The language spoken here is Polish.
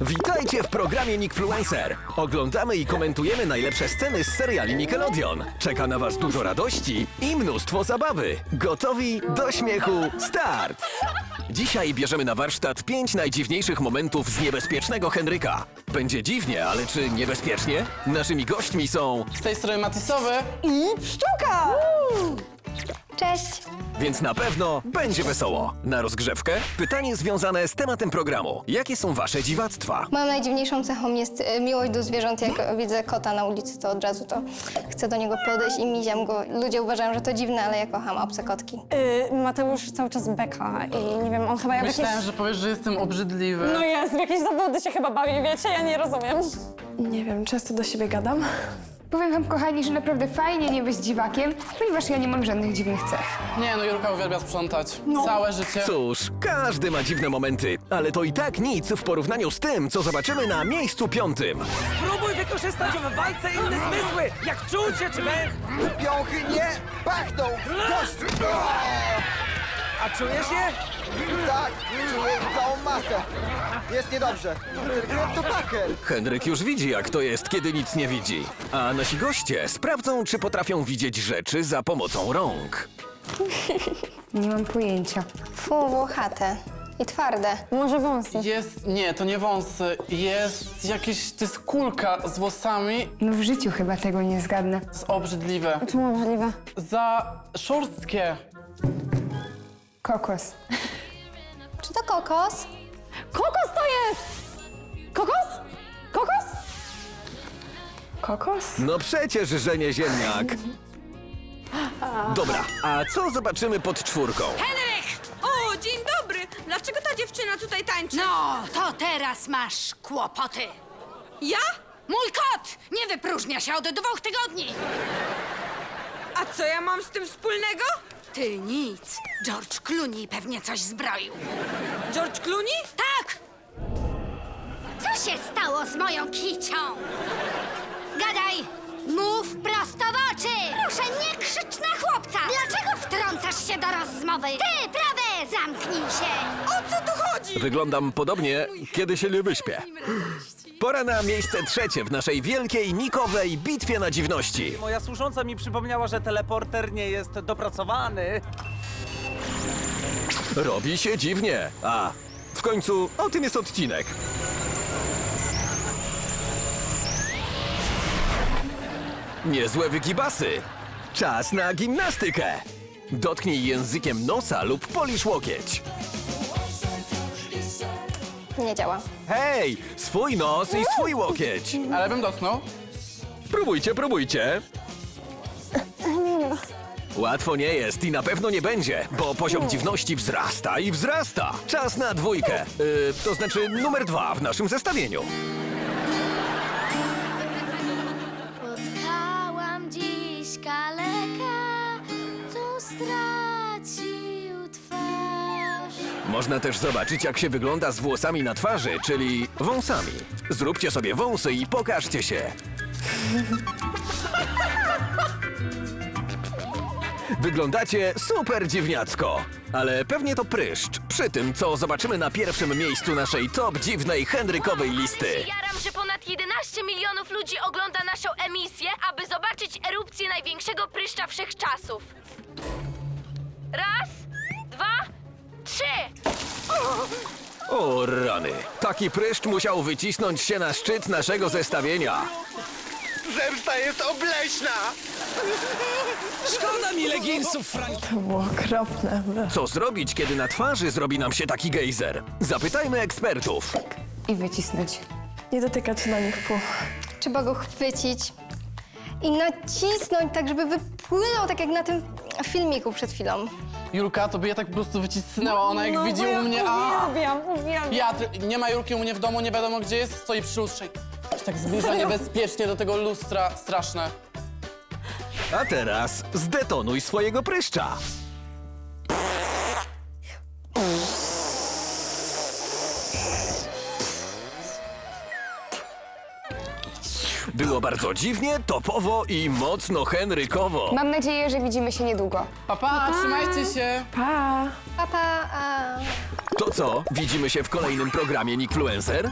Witajcie w programie Nickfluencer. Oglądamy i komentujemy najlepsze sceny z seriali Nickelodeon. Czeka na Was dużo radości i mnóstwo zabawy. Gotowi do śmiechu? Start! Dzisiaj bierzemy na warsztat pięć najdziwniejszych momentów z niebezpiecznego Henryka. Będzie dziwnie, ale czy niebezpiecznie? Naszymi gośćmi są... Z tej strony Matisowy. Pszczółka! Cześć! Więc na pewno będzie wesoło. Na rozgrzewkę pytanie związane z tematem programu. Jakie są wasze dziwactwa? Moją najdziwniejszą cechą jest e, miłość do zwierząt. Jak widzę kota na ulicy, to od razu to chcę do niego podejść i miziam go. Ludzie uważają, że to dziwne, ale ja kocham obce kotki. Y, Mateusz cały czas beka i nie wiem, on chyba jakieś... Myślałem, że powiesz, że jestem obrzydliwy. No jest, w jakieś zawody się chyba bawi, wiecie? Ja nie rozumiem. Nie wiem, często do siebie gadam. Powiem wam, kochani, że naprawdę fajnie nie być dziwakiem, ponieważ ja nie mam żadnych dziwnych cech. Nie, no Jurka uwielbia sprzątać. Całe życie. Cóż, każdy ma dziwne momenty, ale to i tak nic w porównaniu z tym, co zobaczymy na miejscu piątym. Spróbuj wykorzystać w walce inne zmysły, jak czucie czy węch. Piąchy nie pachną! Dość! A czujesz je? Tak, czuję ich całą masę. Jest niedobrze. Kryptopaker! Henryk już widzi, jak to jest, kiedy nic nie widzi. A nasi goście sprawdzą, czy potrafią widzieć rzeczy za pomocą rąk. Nie mam pojęcia. Fu, włochate i twarde. Może wąsy. Jest, nie, to nie wąsy. Jest jakieś, to jest kulka z włosami. No w życiu chyba tego nie zgadnę. To jest obrzydliwe. Czemu możliwe? Za szorstkie. Kokos. Czy to kokos? Kokos to jest! Kokos? Kokos? Kokos? No przecież, że nie ziemniak. Dobra, a co zobaczymy pod czwórką? Henryk! O, dzień dobry! Dlaczego ta dziewczyna tutaj tańczy? No, to teraz masz kłopoty. Ja? Mój kot nie wypróżnia się od dwóch tygodni. A co ja mam z tym wspólnego? Ty nic. George Clooney pewnie coś zbroił. George Clooney? Tak! Co się stało z moją kicią? Gadaj! Mów prosto w oczy! Proszę, nie krzycz na chłopca! Dlaczego wtrącasz się do rozmowy? Ty, prawe, zamknij się! O co tu chodzi? Wyglądam podobnie, kiedy się nie wyśpię. Pora na miejsce trzecie w naszej wielkiej nikowej bitwie na dziwności. Moja służąca mi przypomniała, że teleporter nie jest dopracowany. Robi się dziwnie. A w końcu o tym jest odcinek. Niezłe wygibasy. Czas na gimnastykę. Dotknij językiem nosa lub polisz łokieć. Nie działa. Hej, swój nos i swój łokieć. Ale bym dotknął. Próbujcie, próbujcie. Łatwo nie jest i na pewno nie będzie, bo poziom dziwności wzrasta i wzrasta. Czas na dwójkę. Yy, to znaczy numer dwa w naszym zestawieniu. Można też zobaczyć, jak się wygląda z włosami na twarzy, czyli wąsami. Zróbcie sobie wąsy i pokażcie się. Wyglądacie super dziwniacko, ale pewnie to pryszcz przy tym, co zobaczymy na pierwszym miejscu naszej top dziwnej Henrykowej listy. Jaram, że ponad 11 milionów ludzi ogląda naszą emisję, aby zobaczyć erupcję największego pryszcza wszechczasów. Raz, O rany, taki pryszcz musiał wycisnąć się na szczyt naszego zestawienia. Zemsta jest obleśna! Szkoda mi leginsów, Frank. To było okropne. Co zrobić, kiedy na twarzy zrobi nam się taki gejzer? Zapytajmy ekspertów. I wycisnąć. Nie dotykać na nich pół. Trzeba go chwycić i nacisnąć tak, żeby wypłynął tak jak na tym filmiku przed chwilą. Jurka, to by je tak po prostu wycisnęła. Ona jak no, widzi bo ja u mnie... A! Uwielbiam, uwielbiam. Ja, tr- nie ma Jurki u mnie w domu, nie wiadomo gdzie jest, stoi przy lustrze. i Tak zbliża niebezpiecznie do tego lustra, straszne. A teraz zdetonuj swojego pryszcza. Było bardzo dziwnie, topowo i mocno henrykowo. Mam nadzieję, że widzimy się niedługo. Papa, trzymajcie się! Pa! Papa, a... To co? Widzimy się w kolejnym programie Nickfluencer?